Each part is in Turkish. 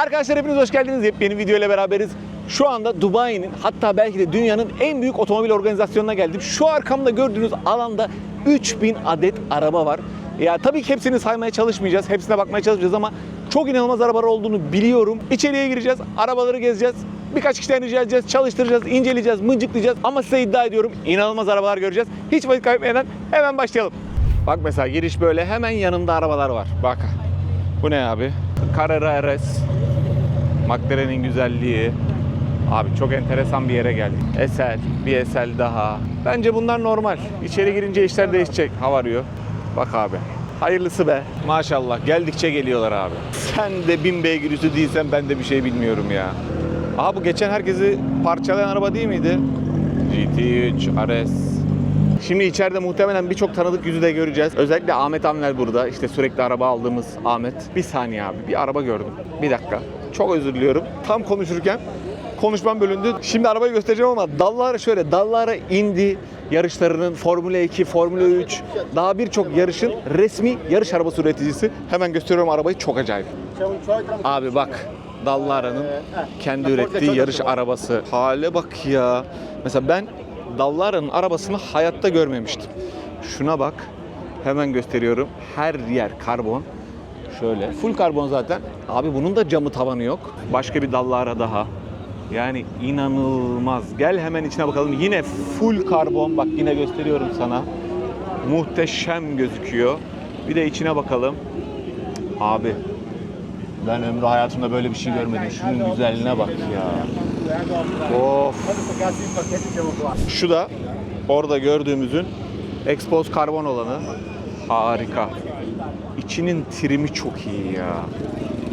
Arkadaşlar hepiniz hoş geldiniz. Yepyeni video ile beraberiz. Şu anda Dubai'nin hatta belki de dünyanın en büyük otomobil organizasyonuna geldim. Şu arkamda gördüğünüz alanda 3000 adet araba var. Ya tabii ki hepsini saymaya çalışmayacağız. Hepsine bakmaya çalışacağız ama çok inanılmaz arabalar olduğunu biliyorum. İçeriye gireceğiz, arabaları gezeceğiz. Birkaç kişiden rica edeceğiz, çalıştıracağız, inceleyeceğiz, mıncıklayacağız. Ama size iddia ediyorum inanılmaz arabalar göreceğiz. Hiç vakit kaybetmeden hemen başlayalım. Bak mesela giriş böyle hemen yanında arabalar var. Bak. Bu ne abi? Carrera RS. McLaren'in güzelliği. Abi çok enteresan bir yere geldik. SL, bir SL daha. Bence bunlar normal. İçeri girince işler değişecek. Hava arıyor. Bak abi. Hayırlısı be. Maşallah. Geldikçe geliyorlar abi. Sen de bin beygir üstü değilsen ben de bir şey bilmiyorum ya. Aha bu geçen herkesi parçalayan araba değil miydi? GT3 RS. Şimdi içeride muhtemelen birçok tanıdık yüzü de göreceğiz. Özellikle Ahmet Amler burada. İşte sürekli araba aldığımız Ahmet. Bir saniye abi. Bir araba gördüm. Bir dakika. Çok özür diliyorum. Tam konuşurken konuşmam bölündü. Şimdi arabayı göstereceğim ama Dallara şöyle. Dallara indi yarışlarının Formula 2, Formula 3 daha birçok yarışın resmi yarış arabası üreticisi. Hemen gösteriyorum arabayı. Çok acayip. Abi bak. Dallara'nın kendi ürettiği yarış arabası. Hale bak ya. Mesela ben Dallara'nın arabasını hayatta görmemiştim. Şuna bak. Hemen gösteriyorum. Her yer karbon. Şöyle. Full karbon zaten. Abi bunun da camı tavanı yok. Başka bir Dallara daha. Yani inanılmaz. Gel hemen içine bakalım. Yine full karbon. Bak yine gösteriyorum sana. Muhteşem gözüküyor. Bir de içine bakalım. Abi ben ömrü hayatımda böyle bir şey görmedim. Şunun güzelliğine bak ya. Of. Şu da orada gördüğümüzün expose karbon olanı. Harika. İçinin trimi çok iyi ya.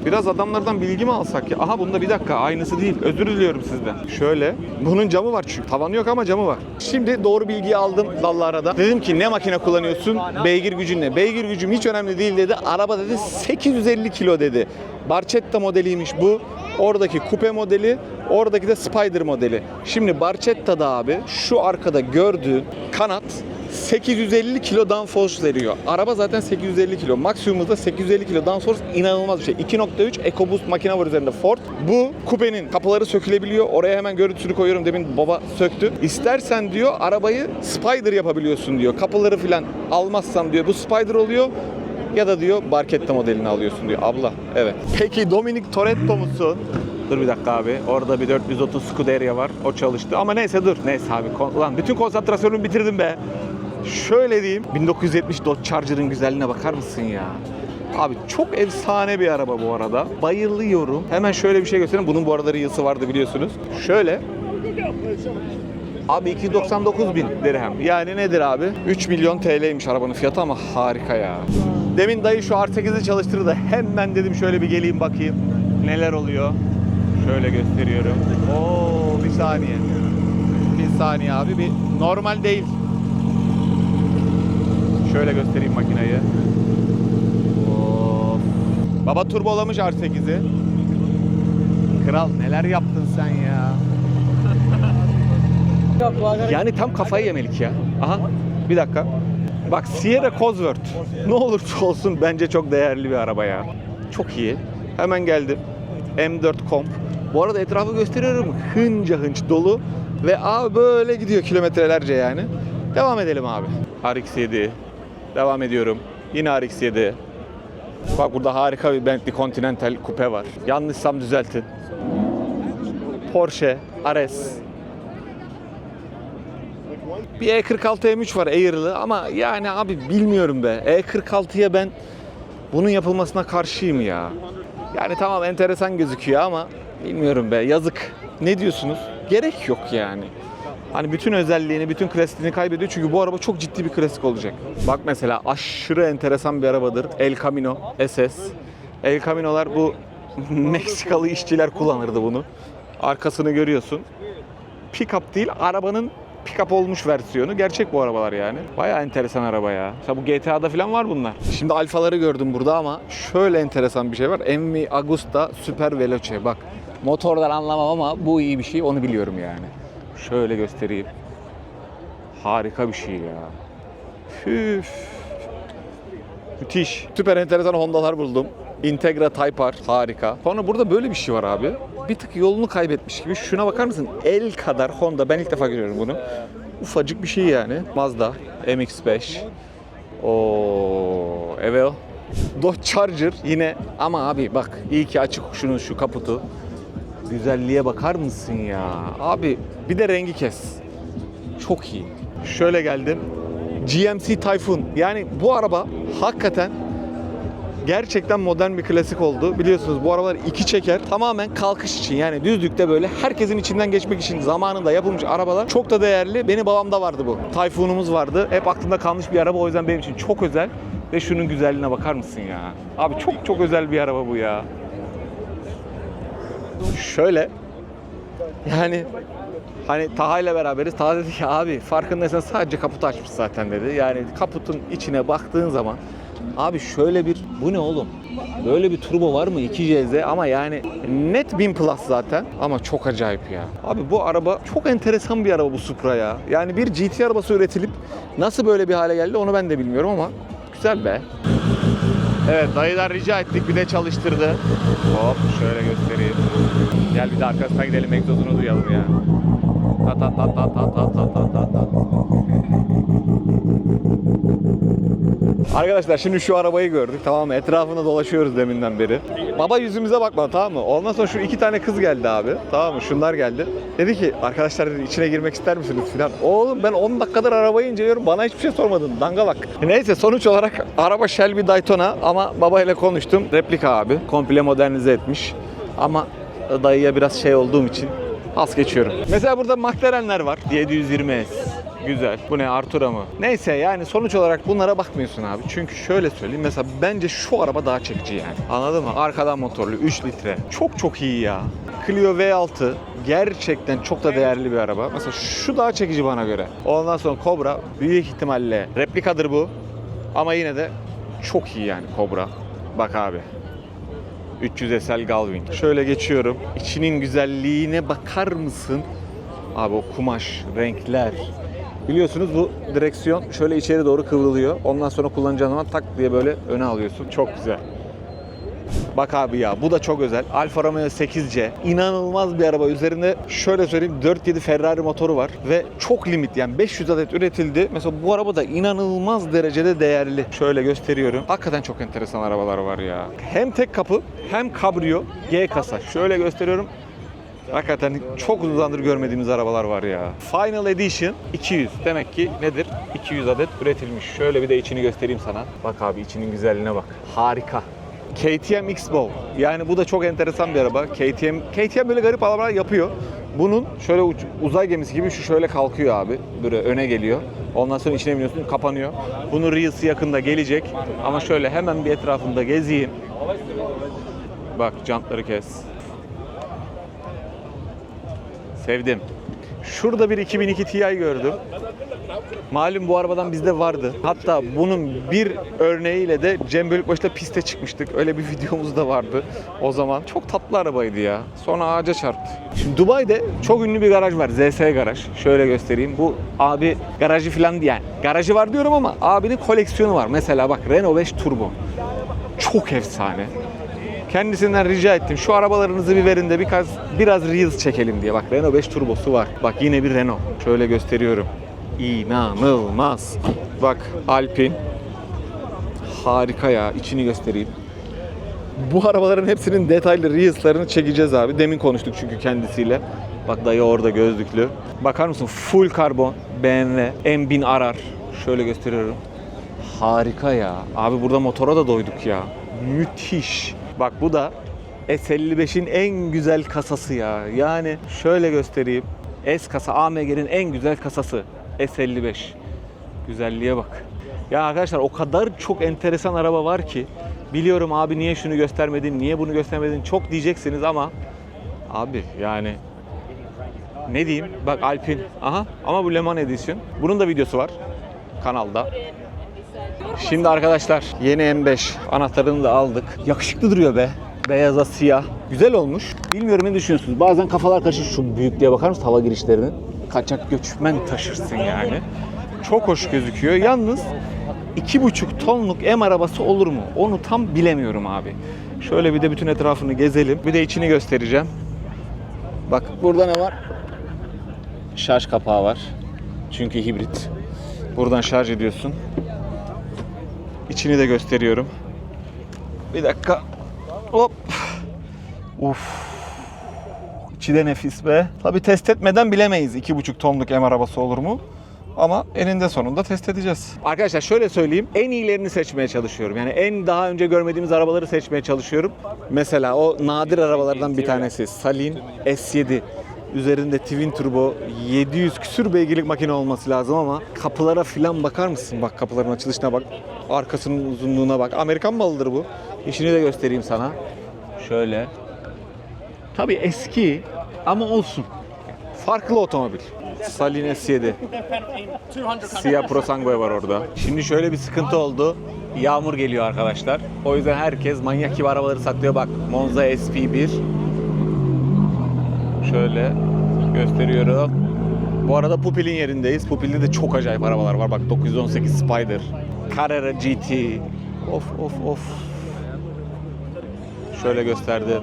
Biraz adamlardan bilgi mi alsak ya? Aha bunda bir dakika aynısı değil. Özür diliyorum sizden. Şöyle. Bunun camı var çünkü. Tavanı yok ama camı var. Şimdi doğru bilgiyi aldım Dallara'da. Dedim ki ne makine kullanıyorsun? Beygir gücün ne? Beygir gücüm hiç önemli değil dedi. Araba dedi 850 kilo dedi. Barchetta modeliymiş bu. Oradaki kupe modeli, oradaki de Spider modeli. Şimdi Barchetta'da abi şu arkada gördüğün kanat 850 kilo downforce veriyor. Araba zaten 850 kilo. Maksimumda 850 kilo downforce inanılmaz bir şey. 2.3 EcoBoost makine var üzerinde Ford. Bu kupenin kapıları sökülebiliyor. Oraya hemen görüntüsünü koyuyorum. Demin baba söktü. İstersen diyor arabayı Spider yapabiliyorsun diyor. Kapıları falan almazsan diyor bu Spider oluyor. Ya da diyor Barchetta modelini alıyorsun diyor. Abla evet. Peki Dominic Toretto musun? Dur bir dakika abi. Orada bir 430 Scuderia var. O çalıştı. Ama neyse dur. Neyse abi. Kon- Ulan bütün konsantrasyonumu bitirdim be. Şöyle diyeyim. 1970 Dodge Charger'ın güzelliğine bakar mısın ya? Abi çok efsane bir araba bu arada. Bayılıyorum. Hemen şöyle bir şey göstereyim. Bunun bu arada Reels'ı vardı biliyorsunuz. Şöyle. Abi 299 bin dirhem. Yani nedir abi? 3 milyon TL'ymiş arabanın fiyatı ama harika ya. Demin dayı şu R8'i çalıştırdı. Hemen dedim şöyle bir geleyim bakayım. Neler oluyor. Şöyle gösteriyorum. Oo bir saniye. Bir saniye abi. Bir normal değil. Şöyle göstereyim makinayı. Of. Baba turbolamış R8'i. Kral neler yaptın sen ya. Yani tam kafayı yemelik ya. Aha bir dakika. Bak Sierra Cosworth. Ne olursa olsun bence çok değerli bir araba ya. Çok iyi. Hemen geldim. M4 Comp. Bu arada etrafı gösteriyorum. Hınca hınç dolu. Ve abi böyle gidiyor kilometrelerce yani. Devam edelim abi. RX-7. Devam ediyorum. Yine RX-7. Bak burada harika bir Bentley Continental kupe var. Yanlışsam düzeltin. Porsche RS. Bir E E46 M3 var Air'lı ama yani abi bilmiyorum be. E46'ya ben bunun yapılmasına karşıyım ya. Yani tamam enteresan gözüküyor ama bilmiyorum be yazık. Ne diyorsunuz? Gerek yok yani. Hani bütün özelliğini, bütün klasiğini kaybediyor çünkü bu araba çok ciddi bir klasik olacak. Bak mesela aşırı enteresan bir arabadır. El Camino SS. El Camino'lar bu Meksikalı işçiler kullanırdı bunu. Arkasını görüyorsun. Pick-up değil, arabanın pick-up olmuş versiyonu. Gerçek bu arabalar yani. Bayağı enteresan araba ya. Mesela bu GTA'da falan var bunlar. Şimdi alfaları gördüm burada ama şöyle enteresan bir şey var. MV Agusta Super Veloce. Bak motordan anlamam ama bu iyi bir şey onu biliyorum yani. Şöyle göstereyim. Harika bir şey ya. Üf. Müthiş. Süper enteresan Honda'lar buldum. Integra Type R harika. Sonra burada böyle bir şey var abi. Bir tık yolunu kaybetmiş gibi. Şuna bakar mısın? El kadar Honda. Ben ilk defa görüyorum bunu. Ufacık bir şey yani. Mazda MX-5. O Evel. Dodge Charger yine ama abi bak iyi ki açık şunun şu kaputu. Güzelliğe bakar mısın ya? Abi bir de rengi kes. Çok iyi. Şöyle geldim. GMC Typhoon. Yani bu araba hakikaten gerçekten modern bir klasik oldu. Biliyorsunuz bu arabalar iki çeker. Tamamen kalkış için yani düzlükte böyle herkesin içinden geçmek için zamanında yapılmış arabalar çok da değerli. Benim babamda vardı bu. Typhoon'umuz vardı. Hep aklımda kalmış bir araba o yüzden benim için çok özel. Ve şunun güzelliğine bakar mısın ya? Abi çok çok özel bir araba bu ya. Şöyle yani hani Taha ile beraberiz. Taha dedi ki abi farkındaysan sadece kaputu açmış zaten dedi. Yani kaputun içine baktığın zaman abi şöyle bir bu ne oğlum? Böyle bir turbo var mı 2JZ ama yani net 1000 plus zaten ama çok acayip ya. Abi bu araba çok enteresan bir araba bu Supra ya. Yani bir GT arabası üretilip nasıl böyle bir hale geldi onu ben de bilmiyorum ama güzel be. Evet dayıdan rica ettik bir de çalıştırdı. Hop şöyle göstereyim. Gel bir de arkasına gidelim egzozunu duyalım ya. Arkadaşlar şimdi şu arabayı gördük tamam mı? Etrafında dolaşıyoruz deminden beri. Baba yüzümüze bakma tamam mı? Ondan sonra şu iki tane kız geldi abi. Tamam mı? Şunlar geldi. Dedi ki arkadaşlar içine girmek ister misiniz filan. Oğlum ben 10 dakikadır arabayı inceliyorum. Bana hiçbir şey sormadın. Dangalak. Neyse sonuç olarak araba Shelby Daytona ama babayla konuştum. Replika abi. Komple modernize etmiş. Ama dayıya biraz şey olduğum için pas geçiyorum. Mesela burada McLaren'ler var. 720S. Güzel. Bu ne Artura mı? Neyse yani sonuç olarak bunlara bakmıyorsun abi. Çünkü şöyle söyleyeyim mesela bence şu araba daha çekici yani. Anladın mı? Arkadan motorlu 3 litre. Çok çok iyi ya. Clio V6 gerçekten çok da değerli bir araba. Mesela şu daha çekici bana göre. Ondan sonra Cobra büyük ihtimalle replikadır bu. Ama yine de çok iyi yani Cobra. Bak abi. 300 SL Galvin. Şöyle geçiyorum. İçinin güzelliğine bakar mısın? Abi o kumaş, renkler. Biliyorsunuz bu direksiyon şöyle içeri doğru kıvrılıyor. Ondan sonra kullanacağın zaman tak diye böyle öne alıyorsun. Çok güzel. Bak abi ya bu da çok özel. Alfa Romeo 8C. İnanılmaz bir araba. Üzerinde şöyle söyleyeyim 4.7 Ferrari motoru var. Ve çok limit yani 500 adet üretildi. Mesela bu araba da inanılmaz derecede değerli. Şöyle gösteriyorum. Hakikaten çok enteresan arabalar var ya. Hem tek kapı hem kabrio G kasa. Şöyle gösteriyorum. Hakikaten çok uzun görmediğimiz arabalar var ya. Final Edition 200. Demek ki nedir? 200 adet üretilmiş. Şöyle bir de içini göstereyim sana. Bak abi içinin güzelliğine bak. Harika. KTM X-Bow. Yani bu da çok enteresan bir araba. KTM KTM böyle garip arabalar yapıyor. Bunun şöyle uç- uzay gemisi gibi şu şöyle kalkıyor abi. Böyle öne geliyor. Ondan sonra içine biniyorsun kapanıyor. Bunun Reels'i yakında gelecek. Ama şöyle hemen bir etrafında gezeyim. Bak jantları kes. Sevdim. Şurada bir 2002 Ti gördüm. Malum bu arabadan bizde vardı. Hatta bunun bir örneğiyle de Cem Bölükbaşı'da piste çıkmıştık. Öyle bir videomuz da vardı o zaman. Çok tatlı arabaydı ya. Sonra ağaca çarptı. Şimdi Dubai'de çok ünlü bir garaj var. ZS Garaj. Şöyle göstereyim. Bu abi garajı falan. Yani garajı var diyorum ama abinin koleksiyonu var. Mesela bak Renault 5 Turbo. Çok efsane. Kendisinden rica ettim. Şu arabalarınızı bir verin de biraz biraz Reels çekelim diye. Bak Renault 5 turbosu var. Bak yine bir Renault. Şöyle gösteriyorum. İnanılmaz. Bak Alpine. Harika ya. İçini göstereyim. Bu arabaların hepsinin detaylı Reels'larını çekeceğiz abi. Demin konuştuk çünkü kendisiyle. Bak dayı orada gözlüklü. Bakar mısın? Full karbon BMW M1000 arar. Şöyle gösteriyorum. Harika ya. Abi burada motora da doyduk ya. Müthiş. Bak bu da S55'in en güzel kasası ya. Yani şöyle göstereyim. S kasa AMG'nin en güzel kasası. S55. Güzelliğe bak. Ya arkadaşlar o kadar çok enteresan araba var ki biliyorum abi niye şunu göstermedin, niye bunu göstermedin çok diyeceksiniz ama abi yani ne diyeyim? Bak Alpine. Aha ama bu Le Mans Edition. Bunun da videosu var kanalda. Şimdi arkadaşlar yeni M5 anahtarını da aldık. Yakışıklı duruyor be. Beyaza siyah. Güzel olmuş. Bilmiyorum ne düşünüyorsunuz? Bazen kafalar karışır. Şu büyüklüğe bakar mısın hava girişlerinin? Kaçak göçmen taşırsın yani. Çok hoş gözüküyor. Yalnız 2,5 tonluk M arabası olur mu? Onu tam bilemiyorum abi. Şöyle bir de bütün etrafını gezelim. Bir de içini göstereceğim. Bak burada ne var? Şarj kapağı var. Çünkü hibrit. Buradan şarj ediyorsun. İçini de gösteriyorum. Bir dakika. Hop. Uf. İçi de nefis be. Tabi test etmeden bilemeyiz 2,5 tonluk M arabası olur mu? Ama eninde sonunda test edeceğiz. Arkadaşlar şöyle söyleyeyim. En iyilerini seçmeye çalışıyorum. Yani en daha önce görmediğimiz arabaları seçmeye çalışıyorum. Mesela o nadir arabalardan bir tanesi Salin S7. Üzerinde twin turbo 700 küsür beygirlik makine olması lazım ama kapılara filan bakar mısın? Bak kapıların açılışına bak. Arkasının uzunluğuna bak. Amerikan malıdır bu. İşini de göstereyim sana. Şöyle. Tabii eski ama olsun. Farklı otomobil. Salin S7. Siyah Pro Sangue var orada. Şimdi şöyle bir sıkıntı oldu. Yağmur geliyor arkadaşlar. O yüzden herkes manyak gibi arabaları saklıyor. Bak Monza SP1. Şöyle gösteriyorum. Bu arada Pupil'in yerindeyiz. Pupil'de de çok acayip arabalar var. Bak 918 Spider, Carrera GT. Of of of. Şöyle gösterdim.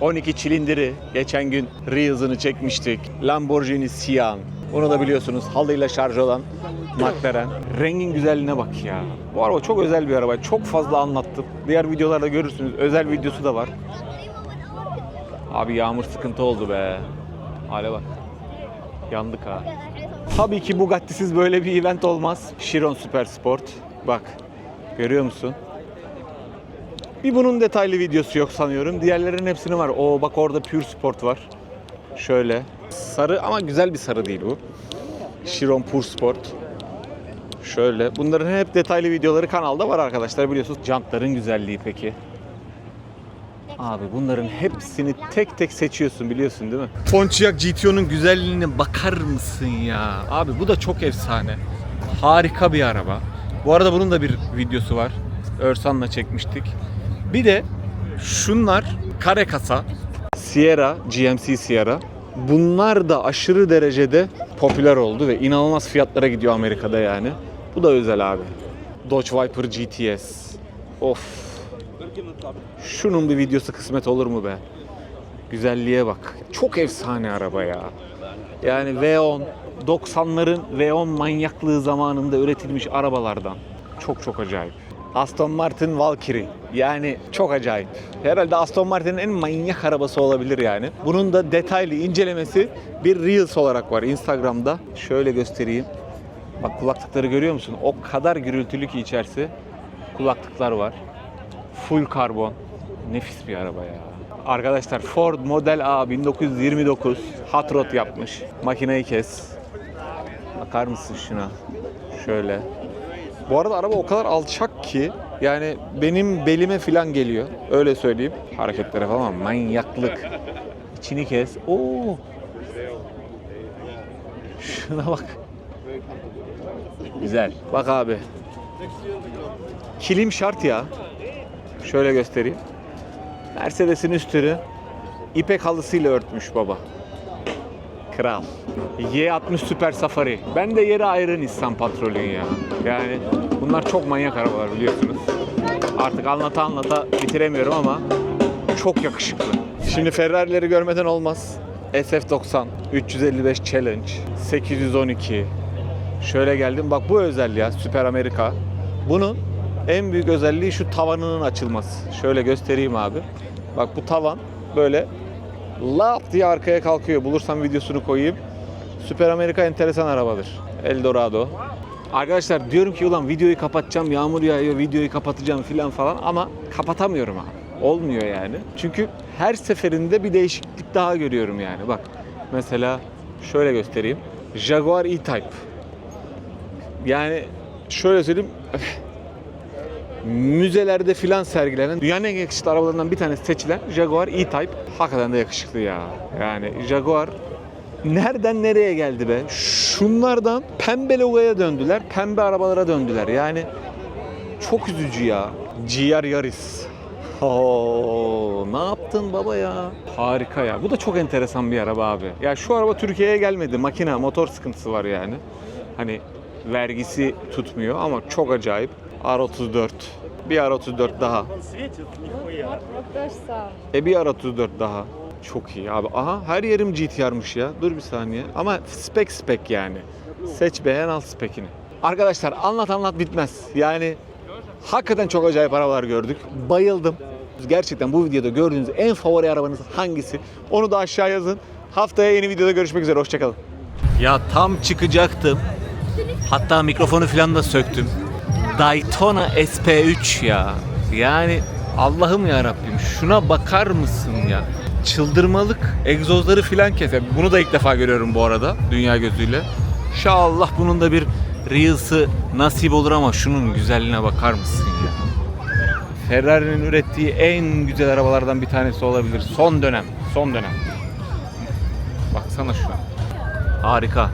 12 çilindiri geçen gün Reels'ını çekmiştik. Lamborghini Sian. Onu da biliyorsunuz halıyla şarj olan McLaren. Rengin güzelliğine bak ya. Bu araba çok özel bir araba. Çok fazla anlattım. Diğer videolarda görürsünüz. Özel videosu da var. Abi yağmur sıkıntı oldu be. Hale bak. Yandık ha. Tabii ki Bugatti'siz böyle bir event olmaz. Chiron Super Sport. Bak. Görüyor musun? Bir bunun detaylı videosu yok sanıyorum. Diğerlerinin hepsini var. O bak orada Pure Sport var. Şöyle. Sarı ama güzel bir sarı değil bu. Chiron Pure Sport. Şöyle. Bunların hep detaylı videoları kanalda var arkadaşlar biliyorsunuz. Jantların güzelliği peki. Abi bunların hepsini tek tek seçiyorsun biliyorsun değil mi? Pontiac GTO'nun güzelliğine bakar mısın ya? Abi bu da çok efsane. Harika bir araba. Bu arada bunun da bir videosu var. Örsan'la çekmiştik. Bir de şunlar kare kasa. Sierra, GMC Sierra. Bunlar da aşırı derecede popüler oldu ve inanılmaz fiyatlara gidiyor Amerika'da yani. Bu da özel abi. Dodge Viper GTS. Of. Şunun bir videosu kısmet olur mu be? Güzelliğe bak. Çok efsane araba ya. Yani V10 90'ların V10 manyaklığı zamanında üretilmiş arabalardan. Çok çok acayip. Aston Martin Valkyrie. Yani çok acayip. Herhalde Aston Martin'in en manyak arabası olabilir yani. Bunun da detaylı incelemesi bir Reels olarak var Instagram'da. Şöyle göstereyim. Bak kulaklıkları görüyor musun? O kadar gürültülü ki içerisi. Kulaklıklar var. Full karbon. Nefis bir araba ya. Arkadaşlar Ford Model A 1929 hot rod yapmış. Makineyi kes. Bakar mısın şuna? Şöyle. Bu arada araba o kadar alçak ki yani benim belime falan geliyor. Öyle söyleyeyim. Hareketlere falan manyaklık. İçini kes. Oo. Şuna bak. Güzel. Bak abi. Kilim şart ya. Şöyle göstereyim. Mercedes'in üstünü ipek halısıyla örtmüş baba. Kral. Y60 Super Safari. Ben de yeri ayrı Nissan Patrol'ün ya. Yani bunlar çok manyak arabalar biliyorsunuz. Artık anlata anlata bitiremiyorum ama çok yakışıklı. Şimdi Ferrari'leri görmeden olmaz. SF90, 355 Challenge, 812. Şöyle geldim. Bak bu özel ya Süper Amerika. Bunun en büyük özelliği şu tavanının açılması. Şöyle göstereyim abi. Bak bu tavan böyle lap diye arkaya kalkıyor. Bulursam videosunu koyayım. Süper Amerika enteresan arabadır. Eldorado. Arkadaşlar diyorum ki ulan videoyu kapatacağım, yağmur yağıyor, videoyu kapatacağım filan falan ama kapatamıyorum abi. Olmuyor yani. Çünkü her seferinde bir değişiklik daha görüyorum yani. Bak mesela şöyle göstereyim. Jaguar E-Type. Yani şöyle söyleyeyim müzelerde filan sergilenen dünyanın en yakışıklı arabalarından bir tanesi seçilen Jaguar E-Type hakikaten de yakışıklı ya. Yani Jaguar nereden nereye geldi be? Şunlardan pembe logoya döndüler, pembe arabalara döndüler. Yani çok üzücü ya. GR Yaris. Oo, ne yaptın baba ya? Harika ya. Bu da çok enteresan bir araba abi. Ya şu araba Türkiye'ye gelmedi. Makine, motor sıkıntısı var yani. Hani vergisi tutmuyor ama çok acayip. R34. Bir R34 daha. E bir R34 daha. Çok iyi abi. Aha her yerim GTR'mış ya. Dur bir saniye. Ama spek spek yani. Seç beğen al spekini. Arkadaşlar anlat anlat bitmez. Yani hakikaten çok acayip arabalar gördük. Bayıldım. Gerçekten bu videoda gördüğünüz en favori arabanız hangisi? Onu da aşağı yazın. Haftaya yeni videoda görüşmek üzere. Hoşçakalın. Ya tam çıkacaktım. Hatta mikrofonu falan da söktüm. Daytona SP3 ya. Yani Allah'ım ya Rabbim şuna bakar mısın ya? Çıldırmalık egzozları filan keser. Bunu da ilk defa görüyorum bu arada dünya gözüyle. İnşallah bunun da bir Reels'ı nasip olur ama şunun güzelliğine bakar mısın ya? Ferrari'nin ürettiği en güzel arabalardan bir tanesi olabilir. Son dönem, son dönem. Baksana şu an. Harika.